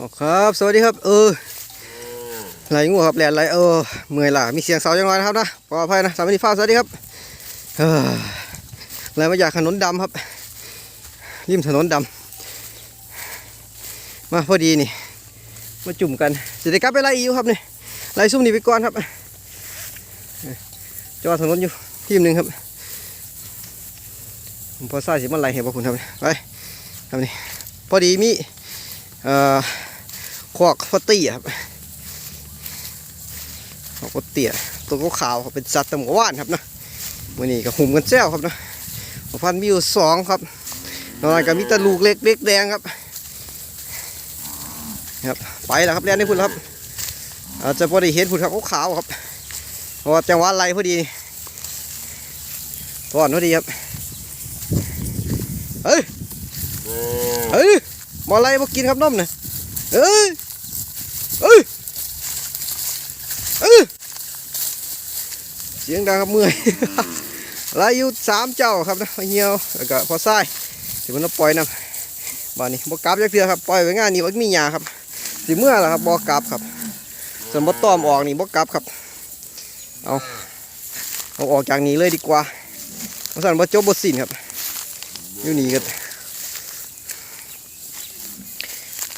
อ๋อครับ สวัสดีครับ เออไหลงูครับแหลนไหลเออเมื่อยล่ะมีเสียงเสาจังหวะนะครับนะปลอดภัยนะสามดีฟ้าสวัสดีครับเออไหลมาจากถนนดำครับ ริมถนนดำมาพอดีนี่ มาจุ่มกันจะได้กลับไปไล่อีกครับนี่ไล่ซุ่มนี่ไปก่อนครับจอดถนนอยู่ทีมหนึ่งครับผมพอทราบสิมันไหลเห็นบ่คุณครับไปครับนี่พอดีมีเอ่อ คอกพอตี้ครับคอกพอตี้อะตัวขาวเขาเป็นสัตว์ตะหมว่านครับนะวันนี้ก็หุ่มกันแจ้วครับนะพันมีอยู่สองครับนอนกนั้นก็มีตะลูกเล็กเล็กแดงครับครับไปแล้วครับแล่นได้พุ่นครับอาจจะพอด้เห็นพุ่นครับขาวครับเพราะจังหวะไล่พอดีตอนพอดีครับเฮ้ยเฮ้ยบออะไรมากินครับน้อมเนี่ยเอ้ย เอ้ยเอ้ยเสียงดังครับเมื่อยลายอยู่สามเจ้าครับนะเหี่ยวแล้วก็พอทรายเดี๋ยวมันจะปล่อยน้ำบ้านนี้บกลับจักเทือครับปล่อยไว้งานนี้มันมีหยาครับสิเมื่อล่ะครับบอกลับครับส่วนบต้อมออกนี่บกลับครับเอาเอาออกจากนี้เลยดีกว่าเพราะฉะนั้นบจบบสิ้นครับอยู่นี่ก็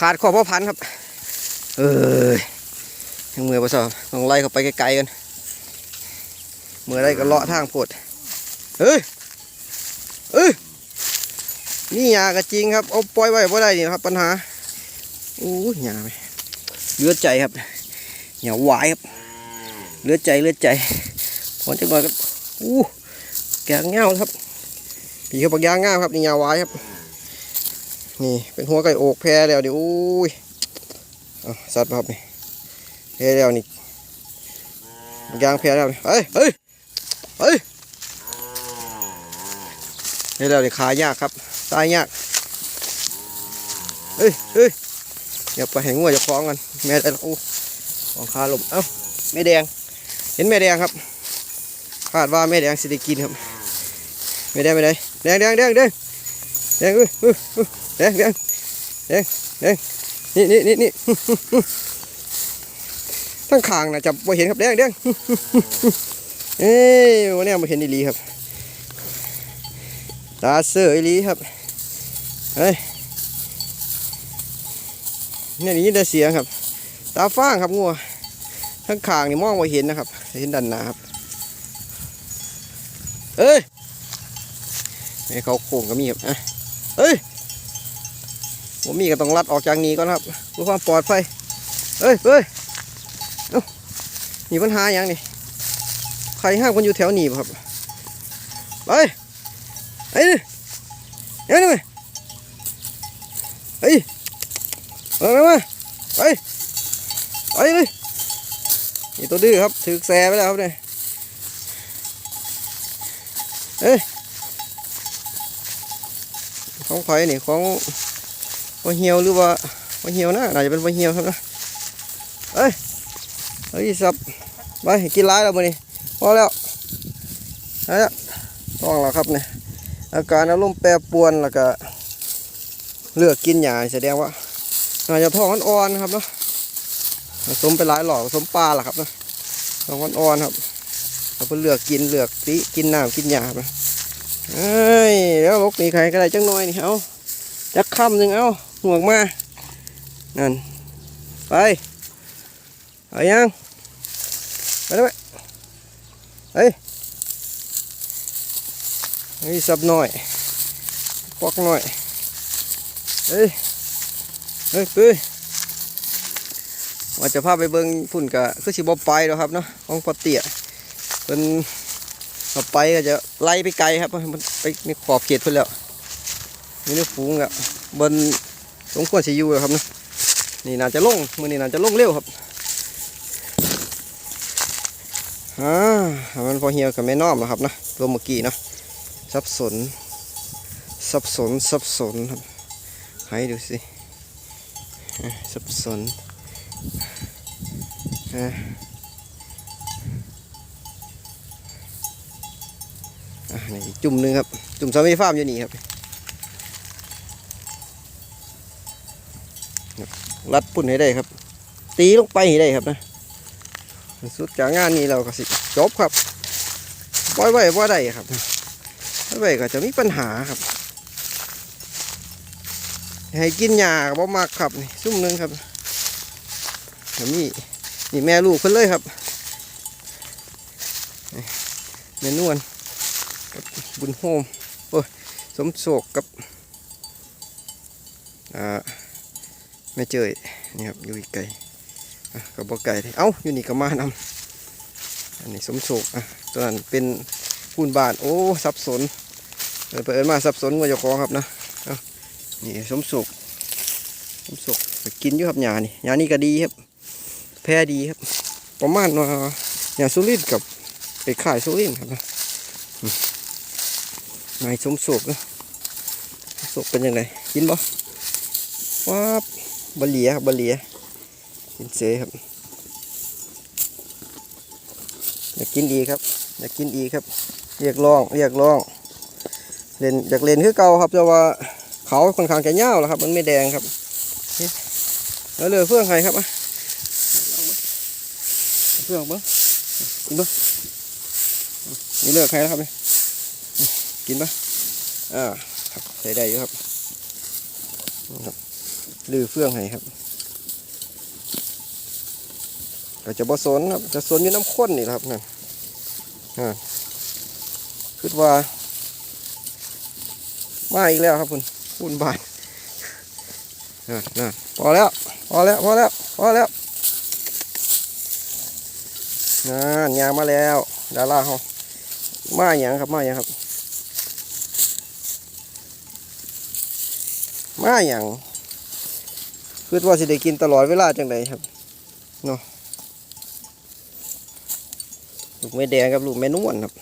ขาดข้อพ่อพันธุ์ครับ เอ้ยยังมือประสอบต้องไล่เข้าไปไกลๆกันเมื่อไรก็เลาะทางโพดเฮ้ยเอ้ยนี่ยากระจริงครับเอาปล่อยไว้บ่ได้นี่ครับปัญหาอู้ยยาไหมเลือดใจครับอย่าหวายครับเลือดใจเลือดใจพอจังหน่อยครับอู้แกงเงาครับปีเขาปักยางงามครับนี่ยาหวายครับนี่เป็นหัวไก่โอกแพรแล้วเดิอุ้ย เอาสัตว์มาครับนี่แพรแล้วนี่ยางแพรแล้วนี่เฮ้ยเฮ้ยเฮ้ยแพรแล้วนี่ขายากครับตายยากเฮ้ยเฮ้ยอย่าไปแหงงัวจะคล้องกันแม่ได้แล้วอู้ของขาลมเอ้าแม่แดง เห็นแม่แดงครับคาดว่าแม่แดงสิได้กินครับแม่แดงแม่แดงแดงแดงแดงแดงแดงเอ้ยเอ้ยเอ้ยแดงแดงแดงแดง นี่นี่นี่นี่ทั้งคางนะจับไ่เห็นครับแดงแดงเอ้ยวันนี้มาเห็นอีลีครับ ตาเสืออีลีครับ เฮ้ยนี่นี่ได้เสียงครับ ตาฟ้างครับงัวทั้งคางนี่มองไม่เห็นนะครับ เห็นด้านหนาครับ เอ้ยให้เขาโค้งก็มีครับอะเอ้ย ผมมีก็ต้องรัดออกจากนี้ก่อนครับเพื่อความปลอดภัยเฮ้ยเฮ้ยมีปัญหาอย่างนี่ใครห้างคนอยู่แถวนี้ครับไปไอ้นี่เดี๋ยวนี่ไปเฮ้มามาไปไปเลยนี่ตัวดื้อครับถือแซไปแล้วครับเนี่ยเฮ้ยของไผ่นี่ของ ว่าเหี่ยวหรือว่าว่าเหี่ยวนะน่าจะเป็นว่าเหี่ยวครับนะเอ้ยเฮ้ยสับไปกินร้ายแล้วมื้อนี้พอแล้วเอาละต้องแล้วครับเนี่ยอาการอารมณ์แปรปรวนแล้วก็เลือกกินหญ้าแสดงว่าน่าจะท้องอ่อนๆครับเนาะสมไปหลายหลอกสมปลาล่ะครับเนาะท้องอ่อนๆครับเราเพิ่นเลือกกินเลือกติกินน้ำกินหญ้าครับนะเอ้ยแล้วลกนี่ใครก็ได้จังหน่อยนี่เอาจักคำหนึ่งเอา ห่วงมานั่นไปเอายังไปเลยเฮ้ยเฮ้ยสับหน่อยปอกหน่อยเฮ้ยเฮ้ยปื้ยว่าจะพาไปเบิ่งฝุ่นกะคือสิบ่ไปแล้วครับเนาะของปอเตียเป็นต่อไปก็จะไล่ไปไกลครับมันไปมีขอบเขตเพิ่นแล้วนี่นี่ฝูงอะบน สมควรสิอยู่แล้วครับนะนี่น่าจะลงมือนี่น่าจะลงเร็วครับอ่ามันพอเหี่ยวกับแม่น้อมแล้วครับนะตัวเมื่อกี้นะสับสนสับสนสับสนครับให้ดูสิสับสนอะอะนี่จุ่มหนึ่งครับ จุ่มสามีฟาร์มอยู่นี่ครับ รัดปุ่นให้ได้ครับ ตีลงไปให้ได้ครับนะสุดจากงานนี้เราก็สิจบครับปล่อยไว้ว่าได้ครับปล่อยไว้ก็จะมีปัญหาครับ ให้กินหญ้าบ่มักครับนี่ซุ่มหนึงครับเดี๋ยวนี่นี่แม่ลูกเพิ่นเลยครับแม่นวลบบุญโฮมโอ้ยสมโศกกับอ่า แม่เจยนี่ครับอยู่อีกไกลอะกับบ่ไก่เอ้าอยู่นี่ก็มานำอันนี้สมโศกอะตัวนั้นเป็นพูนบานโอ้สับสนเปิดมาสับสนกับเจ้าของครับนะอ้านี่สมโศกสมโศกกินอยู่ครับหญ้านี่หญ้านี่ก็ดีครับ แพ้ดีครับ ประมาณว่าหญ้าสุรินกับไปขายสุรินครับนะนายสมโศกนะสมโศกเป็นยังไงกินบ่ว้า บบะเหลียครับบเหลียกินเสยครับอยากกินอีกครับอยากกินอีกครับเรียกร้องเรียกร้องเล่นอยากเล่นคือเก่าครับแต่ว่าเขาค่อนข้างจะเน่าแล้วครับ มันไม่แดงครับแล้วเหลือเฟื่องใครครับอะเฟื่องบิ้งกินบิ้งนี่เลือกใครแล้วครับนี่กินปะอ่าใส่ได้อยู่ครับ ลือเฟื่องให้ครับก็จะผสนครับจะสนอยู่น้ำข้นนี่ครับนั่นคิดว่ามาอีกแล้วครับคุณคุณบานนั่นนั่นพอแล้วพอแล้วพอแล้วพอแล้วนั่นยางมาแล้วดาราเขามาอย่างครับมาอย่างครับ มาอย่าง คิดว่าสิได้กินตลอดเวลาจังไดครับเนาะลูกแม่แดงกับลูกแม่นวลครับ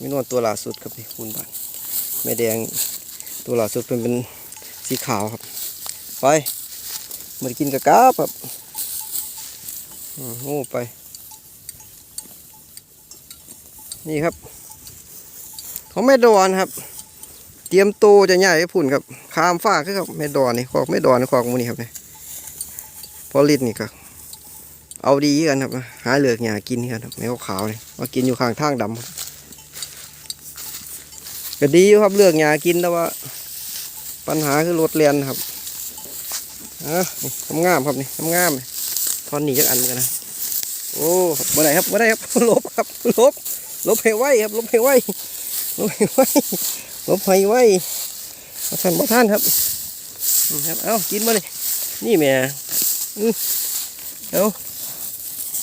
มีนวลตัวล่าสุดครับนี่คูณบานแม่แดงตัวล่าสุดเป็นเป็นสีขาวครับ ไปมันกินกระกาบครับอืมโง่ไป นี่ครับของแม่ดอนครับ เตรียมโตจะใหญ่ให้พุ่นครับคามฟ้าคือครับแม่ดอนนี่ขอกแม่ดอนขอกมูนี่ครับเนี่ยพอลิดนี่ครับเอาดีกันครับ หาเหลือกหยากินกันครับแมวขาวเนี่มากินอยู่ข้างทางดำก็ดีอยู่ครับเลือกหญ้ากินแต่ว่า ปัญหาคือรถเรียนครับอะนี่งามครับนี่งามๆทอนหนีจักอันเหมือนกันนะโอ้บ่ได้ครับบ่ได้ครับลบครับลบลบให้ไวครับลบให้ไวลบให้ไว ลบให้ไวมาท่านมาท่านครับนี่ครับ เอากินมาเลยนี่แม่อือเอา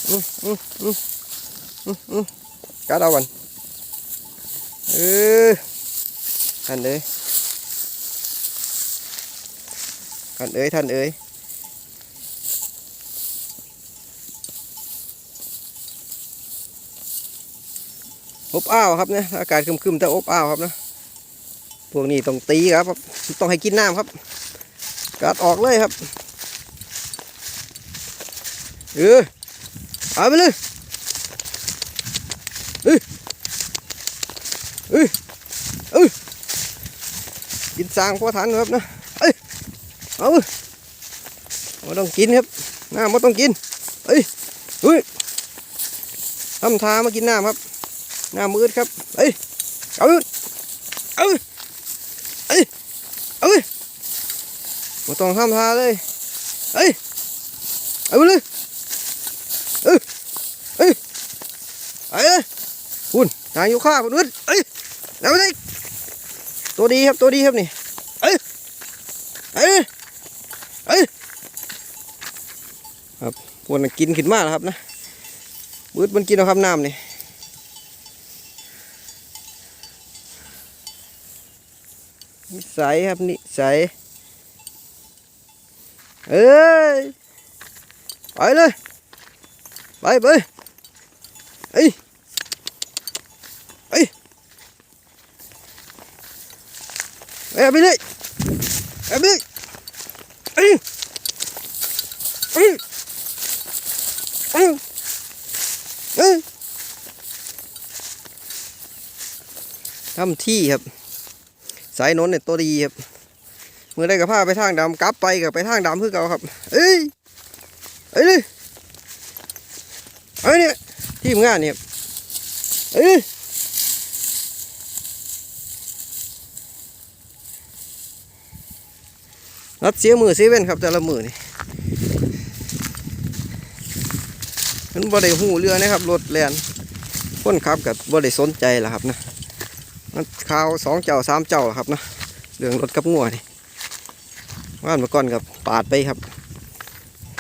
อืออืออืออืออือกัดเอากันเออท่านเอ้ยท่านเอ้ยท่านเอ้ยอบอ้าวครับเนี่ยอากาศคึมๆแต่อบอ้าวครับนะ พวกนี้ต้องตีครับ ต้องให้กินน้ำครับ กัดออกเลยครับเออเอาไปเลยเอ้ยเอ้ยกินสางพอทันครับนะเอ้ยเอาไม่ต้องกินครับน้ำไม่ต้องกินเอ้ยเฮ้ยทำทามากินน้ำครับน้ำมืดครับเอ้ยเอาเอาเอ้ยเอา ม่ต้องทำทาเลยเอ้ย เอาไปเลยเอ้ยเอ้ยเอ้ยคุณนายอยู่ข้าคุณอึดเอ้ยเอาไปเลยตัวดีครับตัวดีครับนี่ เอ้ย เอ้ย เอ้ย ครับพวกนั้นกินขึ้นมากแล้วครับนะบืดมันกินเอาครับน้ำนี่นิสัยครับนิสัย เอ้ยไปเลยไปไปเอ้ยเอาไปเลยเอาไปเลยเอ้ยเอ้ยเอ้ยเอ้ทำที่ครับ สายน้นเนี่ยตัวดีครับ มือได้กับผ้าไปทางดำกลับไปกับไปทางดำคือเก่าครับ เอ้ยเอ้ยเอ้ยเนี่ยทีมงานเนี่ยเอ้ยรัดเสียมือเสียเว้นครับแต่ละมือนี่มันบ่ได้หูเรือนะครับรถแลนคนขับกับบ่ได้สนใจล่ะครับนะมันข่าวสองเจ้าสามเจ้าล่ะครับนะเรื่องรถกับงัวนี่ ว่านมาก่อนกับปาดไปครับ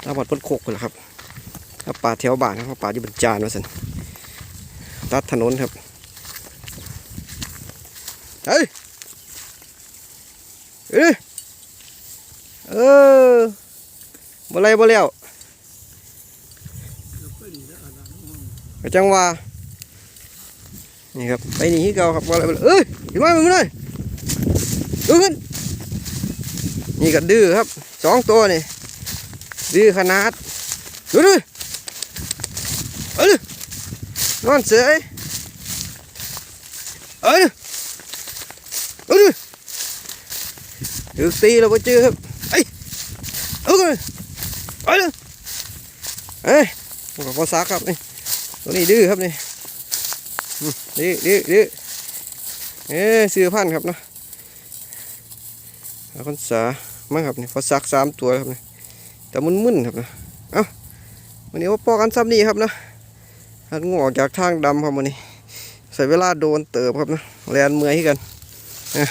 ตามหมดพ้นโคกเลยครับครับปาดแถวบ้านครับปาดอยู่บนจานมาสันตัดถนนครับเฮ้ยเอ้ยเออบ่ไรบ่แล้วก็จังว่านี่ครับไปนี่เก่าครับบ่ไรบ่ไรเอ้ยขึ้นมามึงเลยดูขึ้น นี่ก็ดื้อครับสองตัวนี่ดื้อขนาดดูดูเอ้ยนอนเสยเอ้ยเอ้ยถึกตีแล้วบ่เจอครับเอ้ยเอาเลยเอ้ยเอ้ยผมก็พอซักครับนี่ตัวนี้ดื้อครับนี่ดื้อดื้อดื้อเอ้ยซื้อพันธ์ครับเนาะเอาคนสา มาครับนี่พอซักสามตัวครับนี่แต่มันมึนครับนะเอ้าวันนี้ว่าปอกันซ้ำนี่ครับนะหันงออกจากทางดำครับวันนี้ ใส่เวลาโดนเติบครับนะแลนเมื่อยให้กันนะ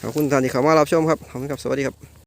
ขอบคุณท่านที่เข้ามารับชมครับขอบคุณครับสวัสดีครับ